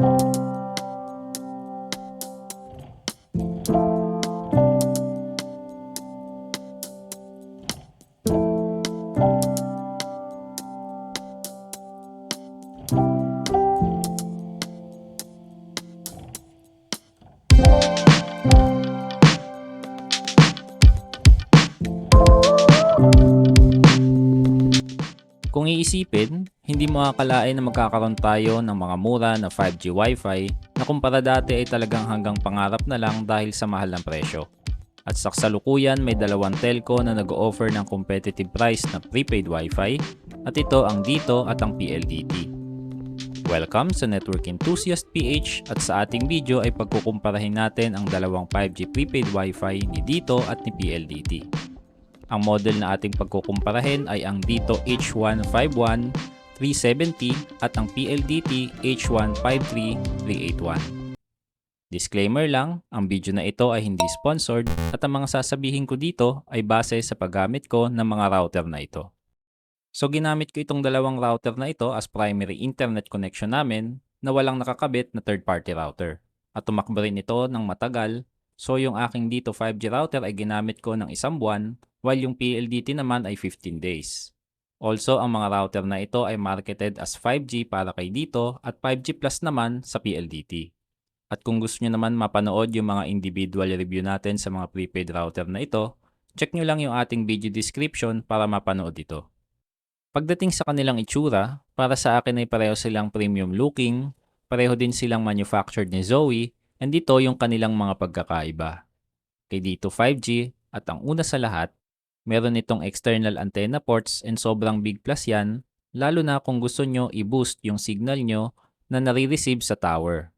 Kung iisipin, hindi mo akalain na magkakaroon tayo ng mga mura na 5G Wi-Fi na kumpara dati ay talagang hanggang pangarap na lang dahil sa mahal ng presyo. At sa kasalukuyan may dalawang telco na nag-offer ng competitive price na prepaid Wi-Fi at ito ang Dito at ang PLDT. Welcome sa Network Enthusiast PH at sa ating video ay pagkukumparahin natin ang dalawang 5G prepaid Wi-Fi ni Dito at ni PLDT. Ang model na ating pagkukumparahin ay ang Dito H151 370 at ang PLDT H153 381. Disclaimer lang, ang video na ito ay hindi sponsored at ang mga sasabihin ko dito ay base sa paggamit ko ng mga router na ito. So ginamit ko itong dalawang router na ito as primary internet connection namin na walang nakakabit na third party router. At tumakbo rin ito ng matagal so yung aking dito 5G router ay ginamit ko ng isang buwan while yung PLDT naman ay 15 days. Also, ang mga router na ito ay marketed as 5G para kay dito at 5G Plus naman sa PLDT. At kung gusto nyo naman mapanood yung mga individual review natin sa mga prepaid router na ito, check nyo lang yung ating video description para mapanood ito. Pagdating sa kanilang itsura, para sa akin ay pareho silang premium looking, pareho din silang manufactured ni Zoe, and ito yung kanilang mga pagkakaiba. Kay dito 5G, at ang una sa lahat, meron itong external antenna ports and sobrang big plus yan, lalo na kung gusto nyo i-boost yung signal nyo na nare-receive sa tower.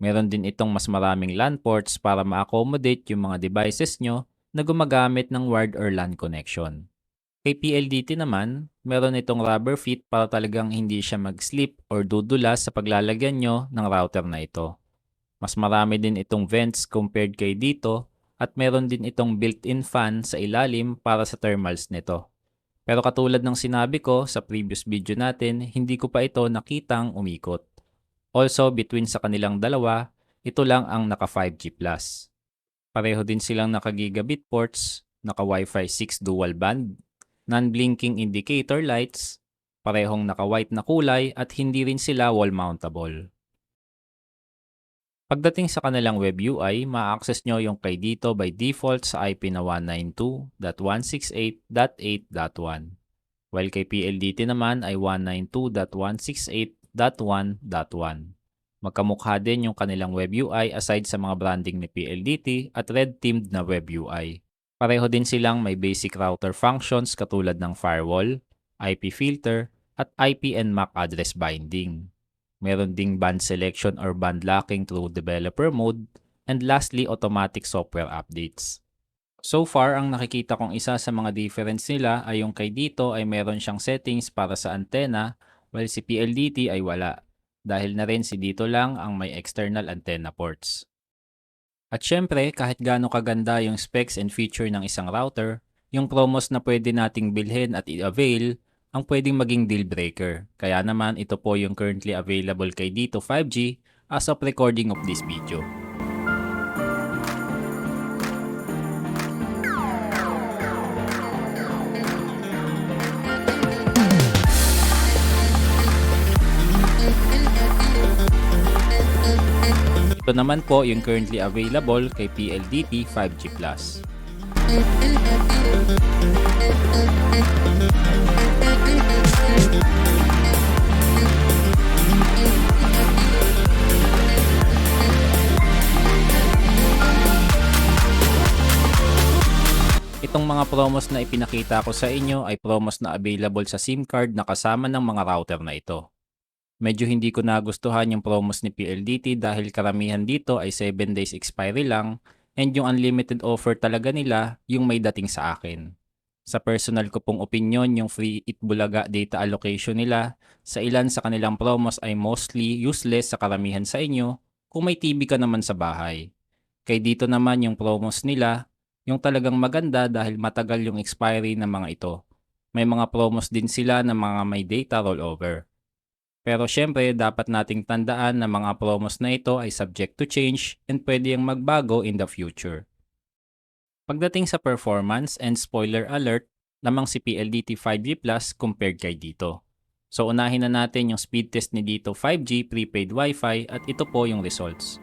Meron din itong mas maraming LAN ports para ma-accommodate yung mga devices nyo na gumagamit ng wired or LAN connection. Kay PLDT naman, meron itong rubber feet para talagang hindi siya mag-slip or dudulas sa paglalagyan nyo ng router na ito. Mas marami din itong vents compared kay dito at meron din itong built-in fan sa ilalim para sa thermals nito. Pero katulad ng sinabi ko sa previous video natin, hindi ko pa ito nakitang umikot. Also, between sa kanilang dalawa, ito lang ang naka 5G+. Pareho din silang naka gigabit ports, naka Wi-Fi 6 dual band, non-blinking indicator lights, parehong naka white na kulay at hindi rin sila wall mountable. Pagdating sa kanilang web UI, ma-access nyo yung kay dito by default sa IP na 192.168.8.1. While kay PLDT naman ay 192.168.1.1. Magkamukha din yung kanilang web UI aside sa mga branding ni PLDT at red-teamed na web UI. Pareho din silang may basic router functions katulad ng firewall, IP filter, at IP and MAC address binding. Meron ding band selection or band locking through developer mode, and lastly, automatic software updates. So far, ang nakikita kong isa sa mga difference nila ay yung kay dito ay meron siyang settings para sa antenna, while si PLDT ay wala, dahil na rin si dito lang ang may external antenna ports. At syempre, kahit gaano kaganda yung specs and feature ng isang router, yung promos na pwede nating bilhin at i-avail ang pwedeng maging deal breaker. Kaya naman ito po yung currently available kay dito 5G as of recording of this video. Ito naman po yung currently available kay PLDT 5G+. Itong mga promos na ipinakita ko sa inyo ay promos na available sa SIM card na kasama ng mga router na ito. Medyo hindi ko nagustuhan yung promos ni PLDT dahil karamihan dito ay 7 days expiry lang and yung unlimited offer talaga nila yung may dating sa akin. Sa personal ko pong opinion, yung free Itbulaga data allocation nila sa ilan sa kanilang promos ay mostly useless sa karamihan sa inyo kung may TV ka naman sa bahay. Kay dito naman yung promos nila, yung talagang maganda dahil matagal yung expiry ng mga ito. May mga promos din sila ng mga may data rollover. Pero syempre, dapat nating tandaan na mga promos na ito ay subject to change and pwede yung magbago in the future. Pagdating sa performance and spoiler alert, lamang si PLDT 5G Plus compared kay dito. So unahin na natin yung speed test ni dito 5G prepaid Wi-Fi at ito po yung results.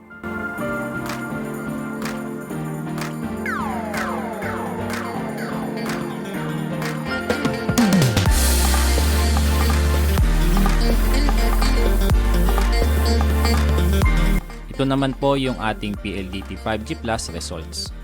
Ito naman po yung ating PLDT 5G Plus results.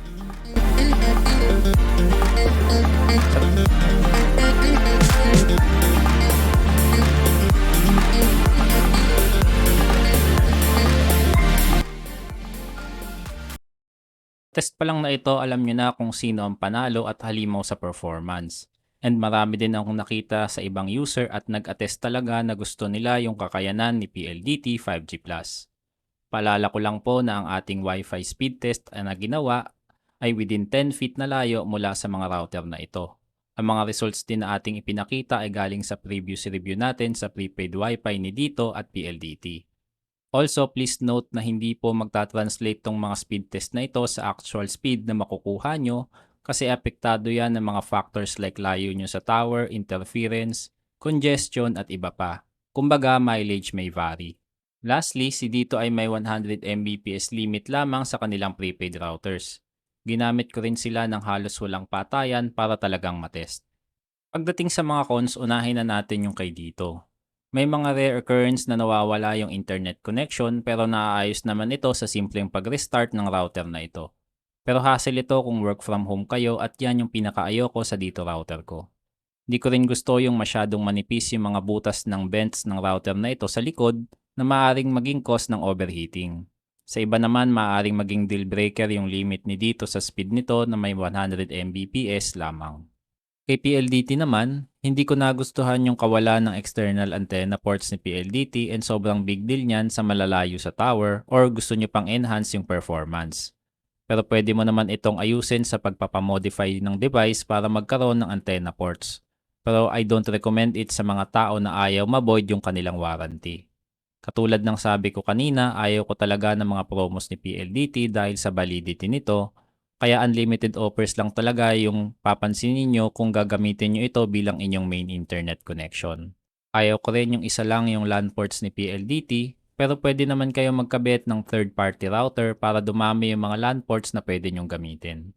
Test pa lang na ito, alam nyo na kung sino ang panalo at halimaw sa performance. And marami din akong nakita sa ibang user at nag-attest talaga na gusto nila yung kakayanan ni PLDT 5G+. Paalala ko lang po na ang ating Wi-Fi speed test na ginawa ay within 10 feet na layo mula sa mga router na ito. Ang mga results din na ating ipinakita ay galing sa previous review natin sa prepaid Wi-Fi ni Dito at PLDT. Also, please note na hindi po magta-translate tong mga speed test na ito sa actual speed na makukuha nyo kasi apektado yan ng mga factors like layo nyo sa tower, interference, congestion at iba pa. Kumbaga, mileage may vary. Lastly, si dito ay may 100 Mbps limit lamang sa kanilang prepaid routers. Ginamit ko rin sila ng halos walang patayan para talagang matest. Pagdating sa mga cons, unahin na natin yung kay dito. May mga rare occurrence na nawawala yung internet connection pero naaayos naman ito sa simpleng pag-restart ng router na ito. Pero hassle ito kung work from home kayo at yan yung pinakaayoko sa dito router ko. Di ko rin gusto yung masyadong manipis yung mga butas ng vents ng router na ito sa likod na maaaring maging cause ng overheating. Sa iba naman, maaaring maging deal breaker yung limit ni dito sa speed nito na may 100 Mbps lamang. Kay PLDT naman, hindi ko nagustuhan yung kawalan ng external antenna ports ni PLDT and sobrang big deal niyan sa malalayo sa tower or gusto nyo pang enhance yung performance. Pero pwede mo naman itong ayusin sa pagpapamodify ng device para magkaroon ng antenna ports. Pero I don't recommend it sa mga tao na ayaw maboid yung kanilang warranty. Katulad ng sabi ko kanina, ayaw ko talaga ng mga promos ni PLDT dahil sa validity nito kaya unlimited offers lang talaga yung papansin ninyo kung gagamitin nyo ito bilang inyong main internet connection. Ayaw ko rin yung isa lang yung LAN ports ni PLDT, pero pwede naman kayo magkabit ng third-party router para dumami yung mga LAN ports na pwede nyong gamitin.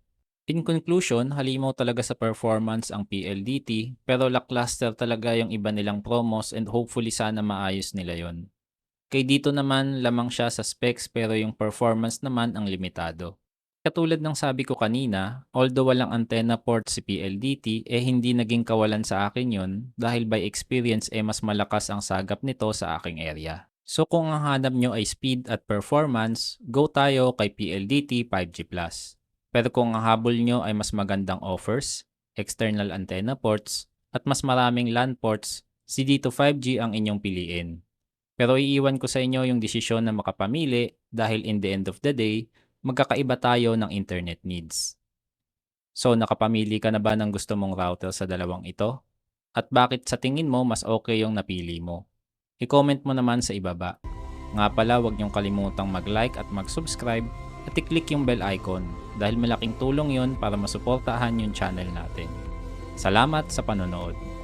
In conclusion, halimaw talaga sa performance ang PLDT, pero lackluster talaga yung iba nilang promos and hopefully sana maayos nila yon. Kay dito naman, lamang siya sa specs pero yung performance naman ang limitado. Katulad ng sabi ko kanina, although walang antenna port si PLDT, eh hindi naging kawalan sa akin yon dahil by experience eh mas malakas ang sagap nito sa aking area. So kung ang hanap nyo ay speed at performance, go tayo kay PLDT 5G+. Pero kung ang habol nyo ay mas magandang offers, external antenna ports, at mas maraming LAN ports, si Dito 5G ang inyong piliin. Pero iiwan ko sa inyo yung desisyon na makapamili dahil in the end of the day, magkakaiba tayo ng internet needs. So nakapamili ka na ba ng gusto mong router sa dalawang ito? At bakit sa tingin mo mas okay yung napili mo? I-comment mo naman sa ibaba. Nga pala huwag niyong kalimutang mag-like at mag-subscribe at i-click yung bell icon dahil malaking tulong yon para masuportahan yung channel natin. Salamat sa panonood.